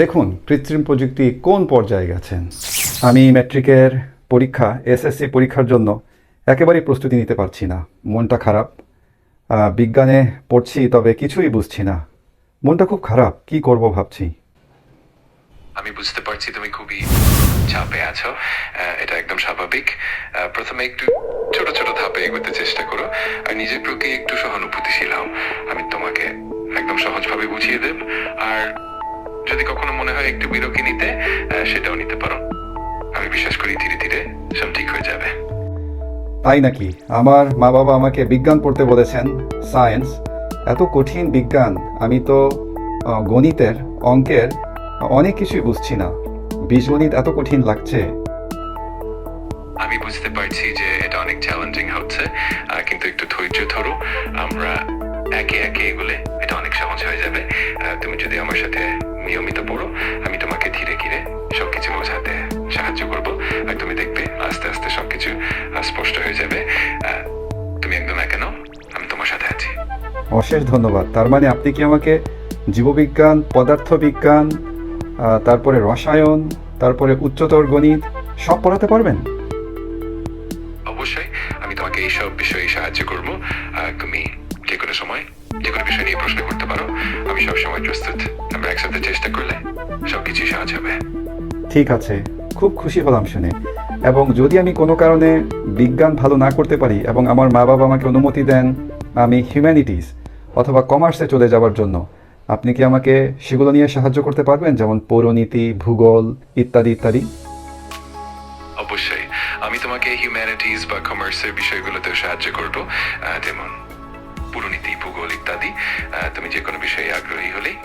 দেখুন কৃত্রিম প্রযুক্তি কোন পর্যায়ে গেছেন। আমি ম্যাট্রিকের পরীক্ষা এসএসসি পরীক্ষার জন্য একেবারেই প্রস্তুতি নিতে পারছি না। মনটা খারাপ। বিজ্ঞানে পড়ছি, তবে কিছুই বুঝছি না। মনটা খুব খারাপ। কি করব ভাবছি? আমি বুঝতে পারছি তুমি খুবই চাপে আছো। এটা একদম স্বাভাবিক। প্রথমে একটু ছোট ছোট ধাপে এগোতে চেষ্টা করো। আর নিজের প্রতি একটু সহানুভূতিশীল হও। আমি তোমাকে একদম সহজভাবে বুঝিয়ে দেব। আর যদি কখনো মনে হয় একটু বিরতি নিতে সেটাও নিতে পারো। আমি বিশ্বাস করি ধীরে ধীরে সব ঠিক হয়ে যাবে। তাই নাকি? আমার মা বাবা আমাকে বিজ্ঞান পড়তে বলেছেন সায়েন্স এত কঠিন বিজ্ঞান আমি তো গণিতের অঙ্কের অনেক কিছুই বুঝছি না। বীজগণিত এত কঠিন লাগছে। আমি বুঝতে পারছি যে এটা অনেক চ্যালেঞ্জিং হচ্ছে কিন্তু একটু ধৈর্য ধরো। আমরা একে একে এগুলে এটা অনেক সহজ হয়ে যাবে। তুমি যদি আমার সাথে নিয়মিত পড়ো আমি তোমাকে ধীরে ধীরে সবকিছু বোঝাতে সাহায্য করব। আর তুমি দেখবে আস্তে আস্তে সবকিছু স্পষ্ট হয়ে যাবে। তুমি একদম একা নাও আমি তোমার সাথে আছি। অশেষ ধন্যবাদ। তার মানে আপনি কি আমাকে জীববিজ্ঞান পদার্থবিজ্ঞান তারপরে রসায়ন তারপরে উচ্চতর গণিত সব পড়াতে পারবেন? অবশ্যই আমি তোমাকে এইসব বিষয়ে সাহায্য করব। তুমি যে কোনো সময় যে কোনো বিষয় নিয়ে প্রশ্ন করতে পারো। আমি সব সময় প্রস্তুত আমরা একসাথে চেষ্টা করলে সবকিছু সহজ হবে। ঠিক আছে। খুব খুশি হলাম শুনে। এবং যদি আমি কোনো কারণে বিজ্ঞান ভালো না করতে পারি এবং আমার মা বাবা আমাকে অনুমতি দেন আমি হিউম্যানিটিস অথবা কমার্সে চলে যাওয়ার জন্য আপনি কি আমাকে সেগুলো নিয়ে সাহায্য করতে পারবেন? যেমন পৌরনীতি ভূগোল ইত্যাদি ইত্যাদি? অবশ্যই। আমি তোমাকে হিউম্যানিটিস বা কমার্সের বিষয়গুলোতেও সাহায্য করব। যেমন ইত্যাদি তুমি যে কোনো বিষয়ে আগ্রহী হলেই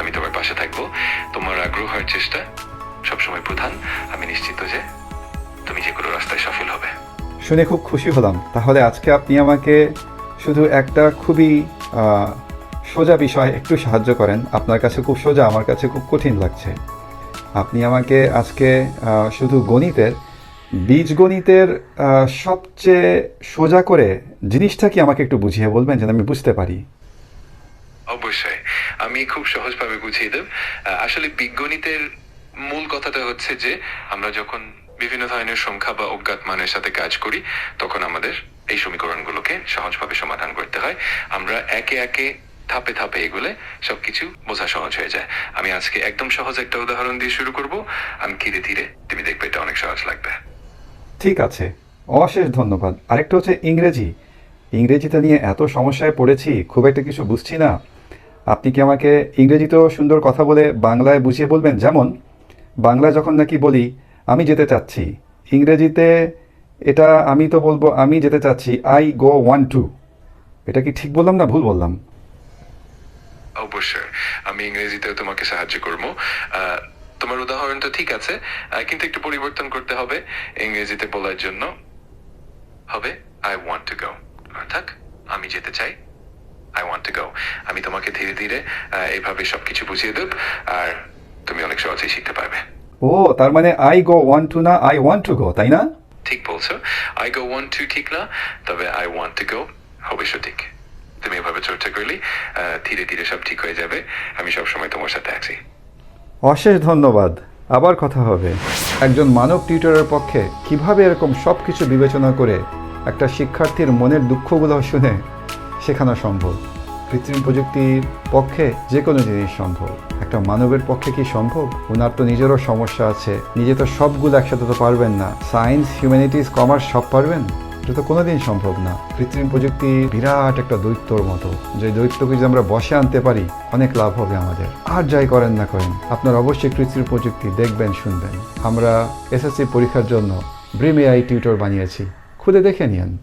আমি তোমার পাশে থাকব। তোমার আগ্রহ আর চেষ্টা সবসময় প্রধান। আমি নিশ্চিত যে তুমি যে কোনো রাস্তায় সফল হবে। শুনে খুব খুশি হলাম। তাহলে আজকে আপনি আমাকে শুধু একটা খুবই সোজা বিষয় একটু সাহায্য করেন। আপনার কাছে খুব সোজা আমার কাছে খুব কঠিন লাগছে। আপনি আমাকে আজকে শুধু গণিতের বীজগণিতের আহ, সবচেয়ে সোজা করে জিনিসটা কি আমাকে একটু বুঝিয়ে বলবেন যেন আমি বুঝতে পারি? অবশ্যই। আমি খুব সহজভাবে বুঝিয়ে দেব। আসলে বীজগণিতের মূল কথাটা হচ্ছে যে, আমরা যখন বিভিন্ন ধরনের সংখ্যা বা অজ্ঞাত মানের সাথে কাজ করি, তখন আমাদের এই সমীকরণগুলোকে সহজভাবে সমাধান করতে হয়। আমরা একে একে ধাপে ধাপে এগুলে সবকিছু বোঝা সহজ হয়ে যায়। আমি আজকে একদম সহজ একটা উদাহরণ দিয়ে শুরু করব। আমি ধীরে ধীরে তুমি দেখবে এটা অনেক সহজ লাগবে। ঠিক আছে। অশেষ ধন্যবাদ। আরেকটা হচ্ছে ইংরেজি। ইংরেজিটা নিয়ে এত সমস্যায় পড়েছি, খুব একটা কিছু বুঝছি না। আপনি কি আমাকে ইংরেজিতেও সুন্দর কথা বলে বাংলায় বুঝিয়ে বলবেন? যেমন, বাংলা যখন নাকি বলি, আমি যেতে চাচ্ছি। ইংরেজিতে এটা আমি তো বলব, আমি যেতে চাচ্ছি আই গো ওয়ান টু এটা কি ঠিক বললাম না ভুল বললাম? অবশ্যই। আমি ইংরেজিতেও তোমাকে সাহায্য করব। তোমার উদাহরণ তো ঠিক আছে কিন্তু একটু পরিবর্তন করতে হবে। ইংরেজিতে বলার জন্য হবে আই ওয়ান্ট টু গো অর্থাৎ, আমি যেতে চাই। আই ওয়ান্ট টু গো আমি তোমাকে ধীরে ধীরে এইভাবে সবকিছু বুঝিয়ে দেব আর তুমি অনেক সহজেই শিখতে পারবে। ও তার মানে আই গো ওয়ান টু না আই ওয়ান্ট টু গো তাই না? ঠিক বলছো। আই গো ওয়ান টু ঠিক না তবে আই ওয়ান্ট টু গো হবে সঠিক। তুমি এভাবে চর্চা করলে ধীরে ধীরে সব ঠিক হয়ে যাবে। আমি সবসময় তোমার সাথে আছি। অশেষ ধন্যবাদ। আবার কথা হবে। একজন মানব টিউটরের পক্ষে কীভাবে এরকম সব কিছু বিবেচনা করে একটা শিক্ষার্থীর মনের দুঃখগুলো শুনে শেখানো সম্ভব। কৃত্রিম প্রযুক্তির পক্ষে যে কোনো জিনিস সম্ভব। একটা মানবের পক্ষে কি সম্ভব? ওনার তো নিজেরও সমস্যা আছে। নিজে তো সবগুলো একসাথে তো পারবেন না। সায়েন্স, হিউম্যানিটিস, কমার্স সব পারবেন? এটা তো কোনোদিন সম্ভব না। কৃত্রিম প্রযুক্তি বিরাট একটা দৈত্যর মতো। যে দৈত্যকে যদি আমরা বসে আনতে পারি, অনেক লাভ হবে আমাদের। আর যাই করেন না করেন, আপনার অবশ্যই কৃত্রিম প্রযুক্তি দেখবেন, শুনবেন। আমরা এসএসসি পরীক্ষার জন্য ব্রিম এআই টিউটর বানিয়েছি। খুলে দেখে নিন